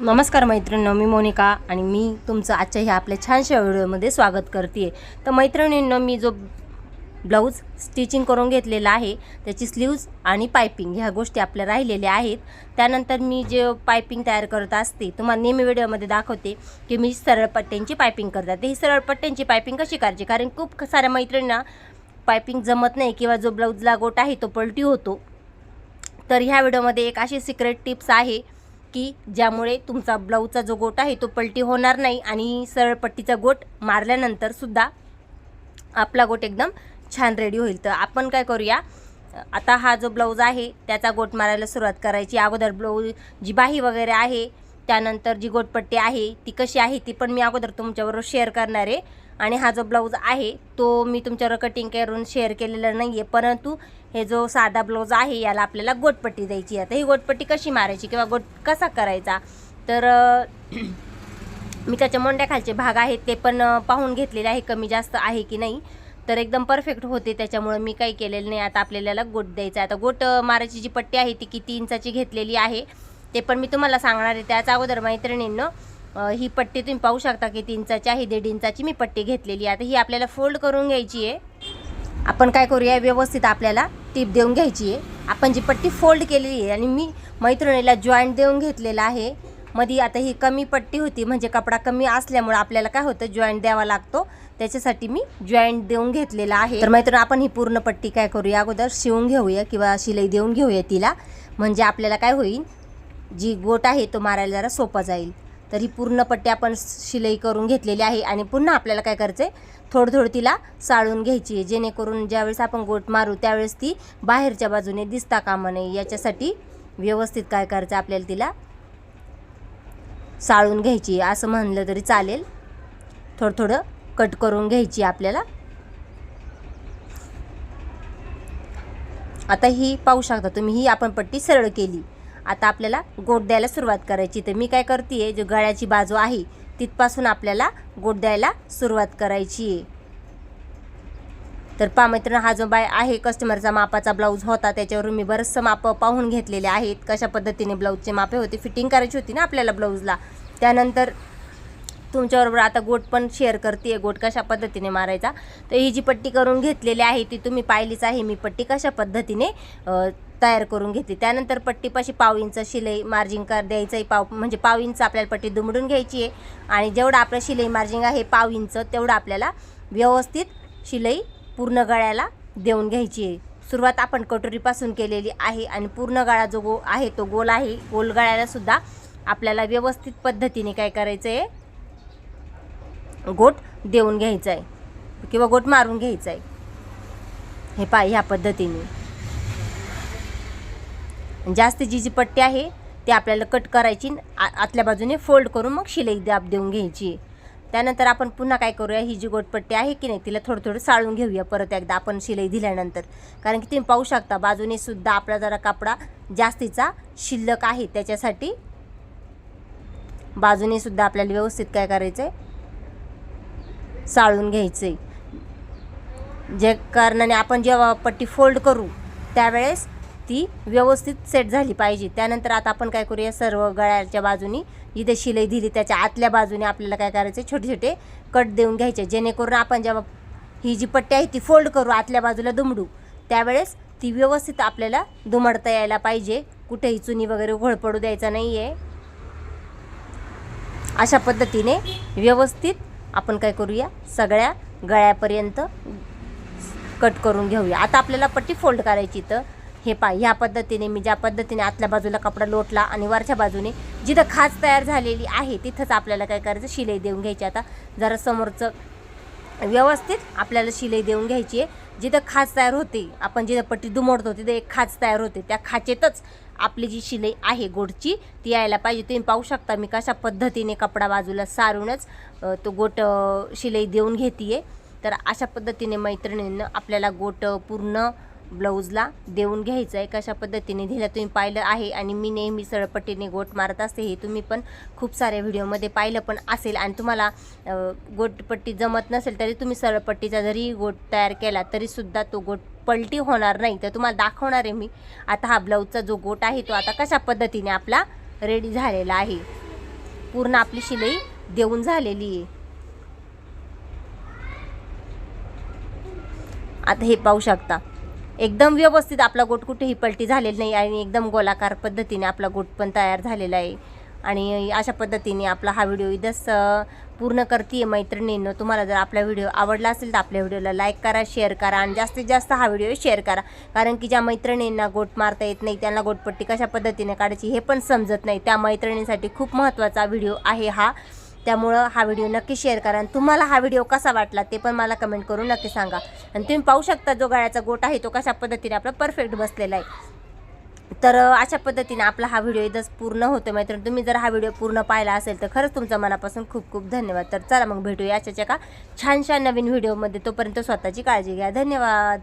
नमस्कार मैत्रिणींनो मी मोनिका आणि मी तुमचं आजच्या ह्या आपल्या छानशा व्हिडिओमध्ये स्वागत करते तर मैत्रिणींनो मी जो ब्लाऊज स्टिचिंग करून घेतलेला आहे त्याची स्लीव्ज आणि पायपिंग ह्या गोष्टी आपल्या राहिलेल्या आहेत. त्यानंतर मी जे पायपिंग तयार करत असते तुम्हाला नेहमी व्हिडिओमध्ये दाखवते की मी सरळ पट्ट्यांची पायपिंग करतात ही सरळ पट्ट्यांची पायपिंग कशी करायची? कारण खूप साऱ्या मैत्रिणींना पायपिंग जमत नाही किंवा जो ब्लाऊजला गोट आहे तो पलटी होतो. तर ह्या व्हिडिओमध्ये एक अशी सिक्रेट टिप्स आहे की ज्यामुळे तुमचा ब्लाऊजचा जो गोट आहे तो पलटी होणार नाही आणि सरळ पट्टीचा गोट मारल्यानंतर सुद्धा आपला गोट एकदम छान रेडी होईल. तर आपण काय करूया? आता हा जो ब्लाऊज आहे त्याचा गोट मारायला सुरुवात करायची. अगोदर ब्लाऊज जी बाही वगैरे आहे त्यानंतर जी गोटपट्टी आहे ती कशी आहे ती पण मी अगोदर तुमच्याबरोबर शेअर करणार आहे. आणि हा जो ब्लाऊज आहे तो मी तुमच्यावर कटिंग करून शेअर केलेला नाही आहे परंतु हे जो साधा ब्लाऊज आहे याला आपल्याला गोटपट्टी द्यायची आता ही गोटपट्टी कशी मारायची किंवा गोट कसा करायचा? तर मी त्याच्या मोंड्याखालचे भाग आहेत ते पण पाहून घेतलेले आहे. कमी जास्त आहे की नाही तर एकदम परफेक्ट होते. त्याच्यामुळं मी काही केलेलं नाही. आता आपल्याला गोट द्यायचा आता गोट मारायची जी पट्टी आहे ती किती इंचाची घेतलेली आहे ते पण मी तुम्हाला सांगणार आहे. त्याच अगोदर मैत्रिणींनं ही पट्टी तुम्ही पाहू शकता किती इंचाची आहे दीड इंचाची मी पट्टी घेतलेली आहे. आता ही आपल्याला फोल्ड करून घ्यायची आहे. आपण काय करूया व्यवस्थित आपल्याला टीप देऊन घ्यायची आहे. आपण जी पट्टी फोल्ड केलेली आहे आणि मी मैत्रिणीला जॉईंट देऊन घेतलेला आहे मध्ये आता ही कमी पट्टी होती म्हणजे कपडा कमी असल्यामुळे आपल्याला काय होतं जॉईंट द्यावा लागतो. त्याच्यासाठी मी जॉईंट देऊन घेतलेला आहे. तर मैत्रिणी आपण ही पूर्ण पट्टी काय करूया अगोदर शिवून घेऊया किंवा शिलाई देऊन घेऊया तिला. म्हणजे आपल्याला काय होईल जी गोट आहे तो मारायला जरा सोपा जाईल. तर ही पूर्ण पट्टी आपण शिलाई करून घेतलेली आहे आणि पुन्हा आपल्याला काय करायचं आहे थोडं थोडं तिला साळून घ्यायची आहे. जेणेकरून ज्यावेळेस आपण गोट मारू त्यावेळेस ती बाहेरच्या बाजूने दिसता कामा नये. याच्यासाठी व्यवस्थित काय करायचं आपल्याला तिला साळून घ्यायची आहे. असं म्हणलं तरी चालेल. थोडं थोडं कट करून घ्यायची आहे आपल्याला. आता ही पाहू शकता तुम्ही ही आपण पट्टी सरळ केली. आता आपल्याला गोट द्यायला सुरुवात करायची. तर मी काय करते जो गळ्याची बाजू आहे तिथपासून आपल्याला गोट द्यायला सुरुवात करायची आहे. तर पा मैत्रिणी हा जो बाय आहे कस्टमरचा मापाचा ब्लाऊज होता त्याच्यावरून मी बरंचसं मापं पाहून घेतलेले आहेत. कशा पद्धतीने ब्लाऊजचे मापे होते फिटिंग करायची होती ना आपल्याला ब्लाऊजला त्यानंतर तुमच्याबरोबर आता गोट पण शेअर करते गोट कशा पद्धतीने मारायचा. तर ही जी पट्टी करून घेतलेली आहे ती तुम्ही पाहिलीच आहे. मी पट्टी कशा पद्धतीने तयार करून घेते त्यानंतर पट्टीपाशी पाव इंच शिलाई मार्जिंग कर द्यायचं पाव म्हणजे पाव इंच आपल्याला पट्टी दुमडून घ्यायची आहे. आणि जेवढं आपलं शिलाई मार्जिंग आहे पाव इंच तेवढं आपल्याला व्यवस्थित शिलाई पूर्ण गळ्याला देऊन घ्यायची आहे. सुरुवात आपण कटोरीपासून केलेली आहे आणि पूर्ण गळा जो गो आहे तो गोल आहे. गोल गळ्यालासुद्धा आपल्याला व्यवस्थित पद्धतीने काय करायचं आहे गोट देऊन घ्यायचं आहे किंवा गोट मारून घ्यायचं आहे हे पाय ह्या पद्धतीने. जास्त जी जी पट्टी आहे ती आपल्याला कट करायची आ- आतल्या बाजूने फोल्ड करून मग शिलाई दाब देऊन घ्यायची. त्यानंतर आपण पुन्हा काय करूया ही जी गोटपट्टी आहे की नाही तिला थोडं थोडं साळून घेऊया परत एकदा आपण शिलाई दिल्यानंतर. कारण की तुम्ही पाहू शकता बाजूने सुद्धा आपला जरा कपडा जास्तीचा शिल्लक आहे त्याच्यासाठी बाजूने सुद्धा आपल्याला व्यवस्थित काय करायचं आहे साळून घ्यायचं आहे जे कारणाने आपण जेव्हा पट्टी फोल्ड करू त्यावेळेस ती व्यवस्थित सेट झाली पाहिजे. त्यानंतर आता आपण काय करूया सर्व गळ्याच्या बाजूनी जिथे शिलाई दिली त्याच्या आतल्या बाजूने आपल्याला काय करायचं छोटे छोटे कट देऊन घ्यायचे. जेणेकरून आपण जेव्हा ही जी पट्टी आहे ती फोल्ड करू आतल्या बाजूला दुमडू त्यावेळेस ती व्यवस्थित आपल्याला दुमडता यायला पाहिजे. कुठेही चुनी वगैरे घोळ पडू द्यायचा नाही आहे अशा पद्धतीने व्यवस्थित आपण काय करूया सगळ्या गळ्यापर्यंत कट करून घेऊया. आता आपल्याला पट्टी फोल्ड करायची तर हे पा ह्या पद्धतीने मी ज्या पद्धतीने आतल्या बाजूला कपडा लोटला आणि वरच्या बाजूने जिथं खाच तयार झालेली आहे तिथंच आपल्याला काय करायचं शिलाई देऊन घ्यायची. आता जरा समोरचं व्यवस्थित आपल्याला शिलाई देऊन घ्यायची आहे. जिथं खाच तयार होते आपण जिथं पट्टी दुमडतो तिथं एक खाच तयार होते. त्या खाचेतच आपली जी शिलाई आहे गोटची ती यायला पाहिजे. तुम्ही पाहू शकता मी कशा पद्धतीने कपडा बाजूला सारूनच तो गोट शिलाई देऊन घेते तर अशा पद्धतीने मैत्रिणींनं आपल्याला गोट पूर्ण ब्लाऊजला देऊन घ्यायचं आहे कशा पद्धतीने दिलं तुम्ही पाहिलं आहे आणि मी नेहमी सळपट्टीने गोट मारत असते हे तुम्ही पण खूप साऱ्या व्हिडिओमध्ये पाहिलं पण असेल. आणि तुम्हाला गोटपट्टी जमत नसेल तरी तुम्ही सरळपट्टीचा जरी गोट तयार केला तरीसुद्धा तो गोट पलटी होणार नाही. तर तुम्हाला दाखवणार आहे मी. आता हा ब्लाऊजचा जो गोट आहे तो आता कशा पद्धतीने आपला रेडी झालेला आहे. पूर्ण आपली शिलाई देऊन झालेली आहे. आता हे पाहू शकता. एकदम व्यवस्थित आपला गोट कुठेही पलटी झालेली नाही आणि एकदम गोलाकार पद्धतीने आपला गोट पण तयार झालेला आहे. आणि अशा पद्धतीने आपला हा व्हिडिओ इथंच पूर्ण करते मैत्रिणींनो. तुम्हाला जर आपला व्हिडिओ आवडला असेल तर आपल्या व्हिडिओला लाईक करा शेअर करा आणि जास्तीत जास्त हा व्हिडिओ शेअर करा. कारण की ज्या मैत्रिणींना गोट मारता येत नाही त्यांना गोटपट्टी कशा पद्धतीने काढायची हे पण समजत नाही. त्या मैत्रिणींसाठी खूप महत्त्वाचा व्हिडिओ आहे हा. त्यामुळं हा व्हिडिओ नक्की शेअर करा आणि तुम्हाला हा व्हिडिओ कसा वाटला ते पण मला कमेंट करून नक्की सांगा. आणि तुम्ही पाहू शकता जो गळ्याचा गोट आहे तो कशा पद्धतीने आपला परफेक्ट बसलेला आहे. तर अशा पद्धतीने आपला हा व्हिडिओ इथंच पूर्ण होतो मैत्रिणी. तुम्ही जर हा व्हिडिओ पूर्ण पाहिला असेल तर खरंच तुमच्या मनापासून खूप खूप धन्यवाद. तर चला मग भेटूया याच्याच्या का छानशा नवीन व्हिडिओमध्ये. तोपर्यंत स्वतःची काळजी घ्या. धन्यवाद.